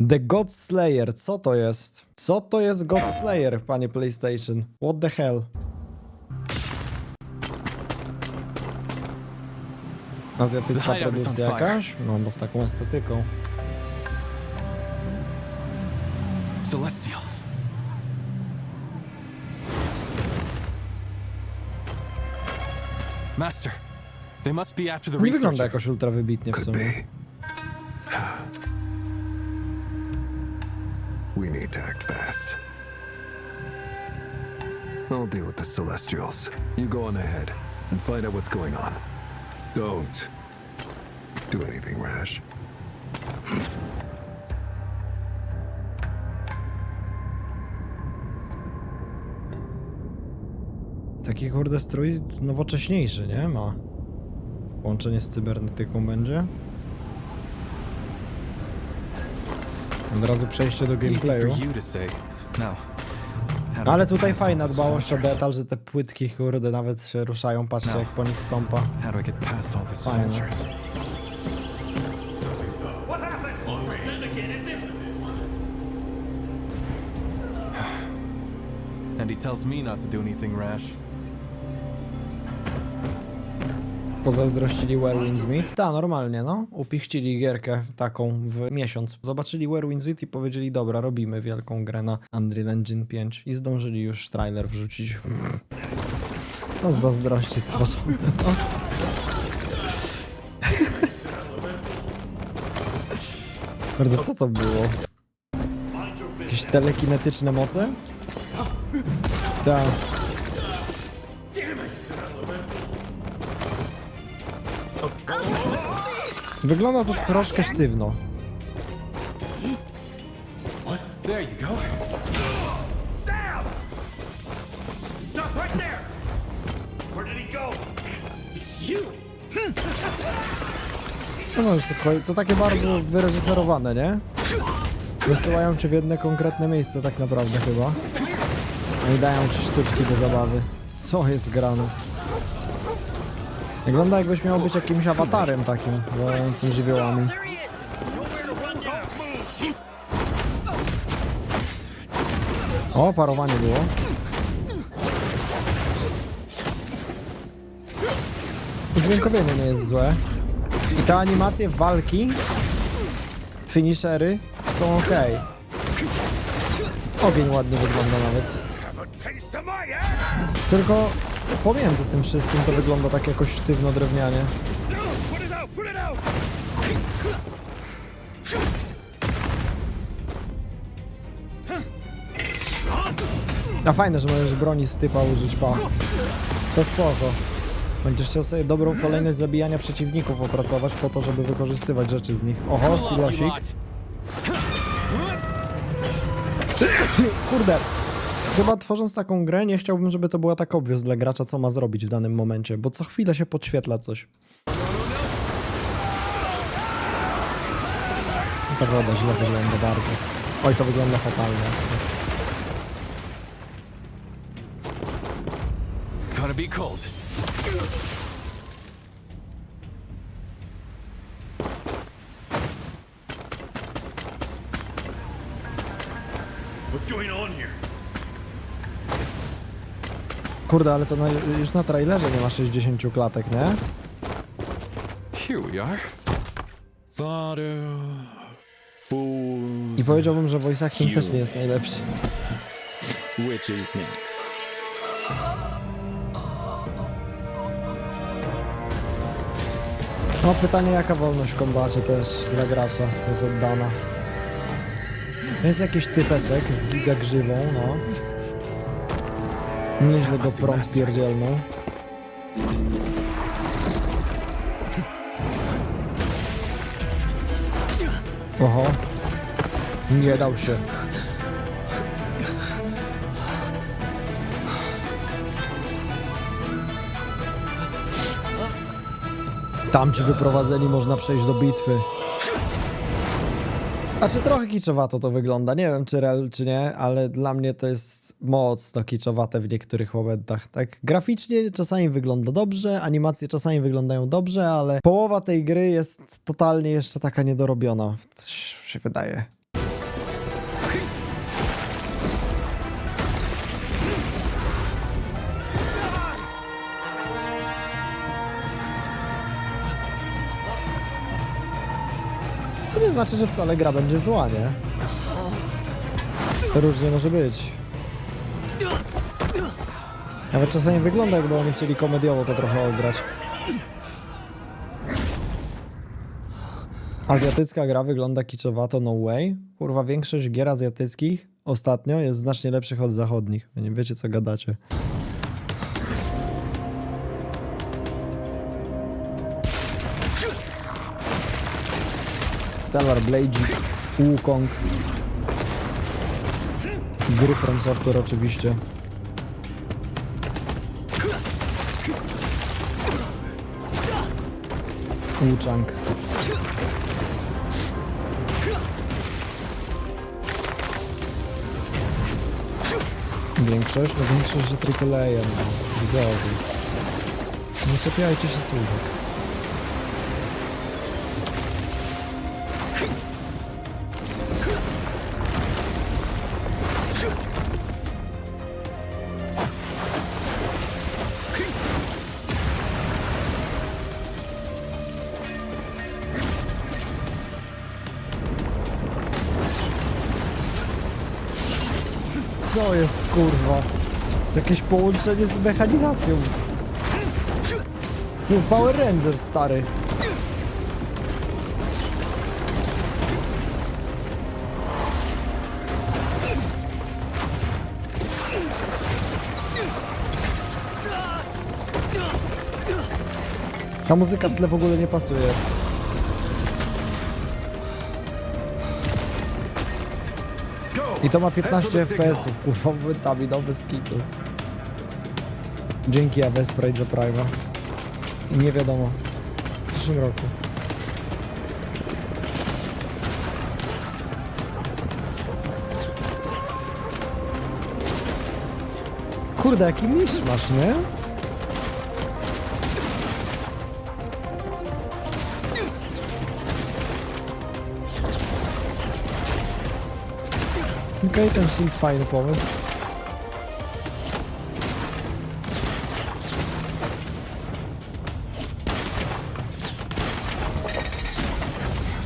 The God Slayer, co to jest? Co to jest God Slayer, panie PlayStation? What the hell? Azjatycka The hideout is on produkcja fire. jakaś? No, bo z taką estetyką. Celestials. Master, they must be after the Nie wygląda researcher. jakoś ultra wybitnie w sumie. We need to act fast. I'll deal with the Celestials. You go on ahead and find out what's going on. Don't do anything rash. Taki kurde strój nowocześniejszy, nie? Ma. Łączenie z cybernetyką będzie. Od razu przejście do gameplayu. how do Ale tutaj fajna dbałość o detal, że te płytki kurde nawet się ruszają. Patrzcie No. jak po nich stąpa. Soldiers? And he tells me not to do anything rash. Pozazdrościli Where Winds Meet? Ta, normalnie, no. Upichcili gierkę taką w miesiąc. Zobaczyli Where Winds Meet i powiedzieli, dobra, robimy wielką grę na Unreal Engine 5 i zdążyli już trailer wrzucić. No zazdrości stworzone, no. Kurde, co to było? Jakieś telekinetyczne moce? Tak. Wygląda to troszkę sztywno. There you go. Stop right there! Where did he go? It's you! No sobie- to takie bardzo wyreżyserowane, nie? Wysyłają cię w jedne konkretne miejsce tak naprawdę chyba. No i dają ci sztuczki do zabawy. Co jest grane? Wygląda jakbyś miał być jakimś awatarem takim, wołającym żywiołami. O, parowanie było. Udźwiękowienie nie jest złe. I te animacje walki, finishery są ok. Ogień ładnie wygląda nawet. Tylko pomiędzy tym wszystkim to wygląda tak jakoś sztywno drewnianie. A fajne, że możesz broni z typa użyć, pa. To spoko. Będziesz chciał sobie dobrą kolejność zabijania przeciwników opracować po to, żeby wykorzystywać rzeczy z nich. Oho, silosik. Kurde. Chyba tworząc taką grę nie chciałbym, żeby to była tak obvious dla gracza, co ma zrobić w danym momencie, bo co chwilę się podświetla coś. Ta woda źle wygląda bardzo. Oj, to wygląda fatalnie. Gonna be cold. Kurde, ale to na, już na trailerze nie ma 60 klatek, nie? Here we are. Father. Fools. I powiedziałbym, że voice acting też nie jest najlepszy. Which is next? No pytanie, jaka wolność w kombacie też dla gracza jest oddana. Jest jakiś typeczek z giga grzywą, no. Nieźle go prąd pierdzielnął. Oho. Nie dał się. Tam ci wyprowadzeni można przejść do bitwy. A czy trochę kiczowato to wygląda? Nie wiem, czy real, czy nie, ale dla mnie to jest mocno kiczowate w niektórych momentach. Tak graficznie czasami wygląda dobrze, animacje czasami wyglądają dobrze, ale połowa tej gry jest totalnie jeszcze taka niedorobiona, się wydaje. Co nie znaczy, że wcale gra będzie zła, nie? Różnie może być. Nawet czasami wygląda, jakby oni chcieli komediowo to trochę ograć. Azjatycka gra wygląda kiczowato, no way. Kurwa, większość gier azjatyckich ostatnio jest znacznie lepszych od zachodnich. Nie wiecie, co gadacie. Stellar Blade, Wukong. Gry From Software oczywiście. Wuchang. Większość? No większość, że AAA, no. Widzowie. Nie czepiajcie się słówek. Co jest kurwa? jest jakieś połączenie z mechanizacją. Co Power Ranger stary. Ta muzyka w tle w ogóle nie pasuje. I to ma 15 FPS-ów, kurwa, momentami, no bez kitu. Dzięki Avesprite za Prima. I nie wiadomo. W przyszłym roku. Kurde, jaki misz masz, nie? Okej, ten shield fajny pomysł.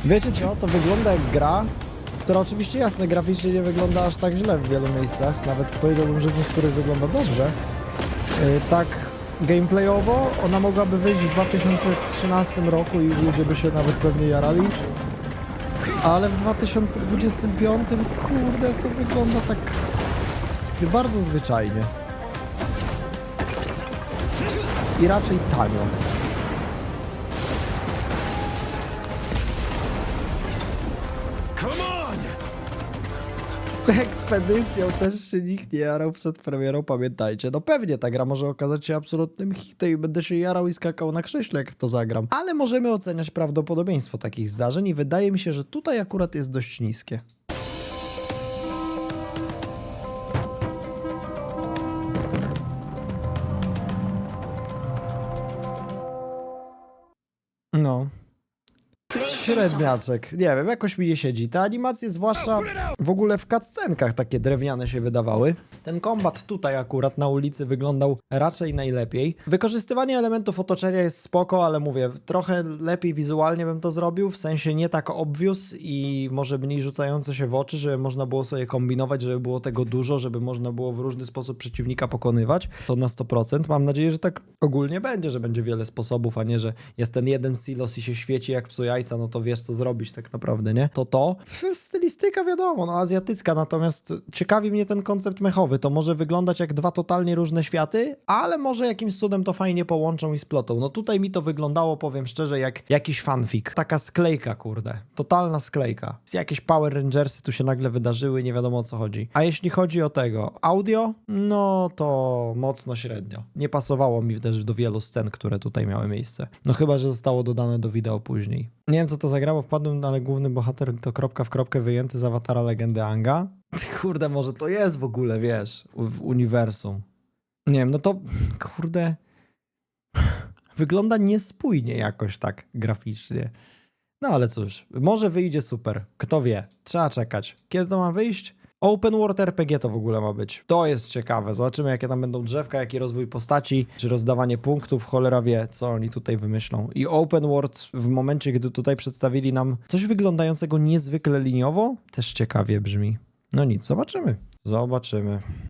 Wiecie co? To wygląda jak gra, która oczywiście jasne graficznie nie wygląda aż tak źle w wielu miejscach. Nawet powiedziałbym, że w niektórych wygląda dobrze. Yy, tak gameplayowo ona mogłaby wyjść w 2013 roku i ludzie by się nawet pewnie jarali. Ale w 2025, kurde, to wygląda tak bardzo zwyczajnie. I raczej tanio. Ekspedycją też się nikt nie jarał przed premierą, pamiętajcie. No pewnie ta gra może okazać się absolutnym hitem i będę się jarał i skakał na krześle, jak to zagram. Ale możemy oceniać prawdopodobieństwo takich zdarzeń i wydaje mi się, że tutaj akurat jest dość niskie. Średniaczek. Nie wiem, jakoś mi nie siedzi. Te animacje, zwłaszcza w ogóle w cutscenkach takie drewniane się wydawały. Ten kombat tutaj akurat na ulicy wyglądał raczej najlepiej. Wykorzystywanie elementów otoczenia jest spoko, ale mówię, trochę lepiej wizualnie bym to zrobił, w sensie nie tak obvious i może mniej rzucające się w oczy, żeby można było sobie kombinować, żeby było tego dużo, żeby można było w różny sposób przeciwnika pokonywać. To na 100%. Mam nadzieję, że tak ogólnie będzie, że będzie wiele sposobów, a nie, że jest ten jeden silos i się świeci jak psu jajca, no to wiesz co zrobić tak naprawdę, nie? To to. Stylistyka wiadomo, no azjatycka, natomiast ciekawi mnie ten koncept mechowy. To może wyglądać jak dwa totalnie różne światy, ale może jakimś cudem to fajnie połączą i splotą. No tutaj mi to wyglądało, powiem szczerze, jak jakiś fanfic. Taka sklejka, kurde. Totalna sklejka. Jakieś Power Rangersy tu się nagle wydarzyły, nie wiadomo o co chodzi. A jeśli chodzi o tego audio, no to mocno średnio. Nie pasowało mi też do wielu scen, które tutaj miały miejsce. No chyba, że zostało dodane do wideo później. Nie wiem co to zagrało, wpadłem, ale główny bohater to kropka w kropkę wyjęty z awatara legendy Anga. Kurde, może to jest w ogóle, wiesz, w uniwersum. Nie wiem, no to kurde. Wygląda niespójnie jakoś tak graficznie. No ale cóż, może wyjdzie super. Kto wie? Trzeba czekać. Kiedy to ma wyjść? Open World RPG to w ogóle ma być. To jest ciekawe. Zobaczymy, jakie tam będą drzewka, jaki rozwój postaci, czy rozdawanie punktów. Cholera wie, co oni tutaj wymyślą. I Open World w momencie, gdy tutaj przedstawili nam coś wyglądającego niezwykle liniowo, też ciekawie brzmi. No nic, zobaczymy. Zobaczymy.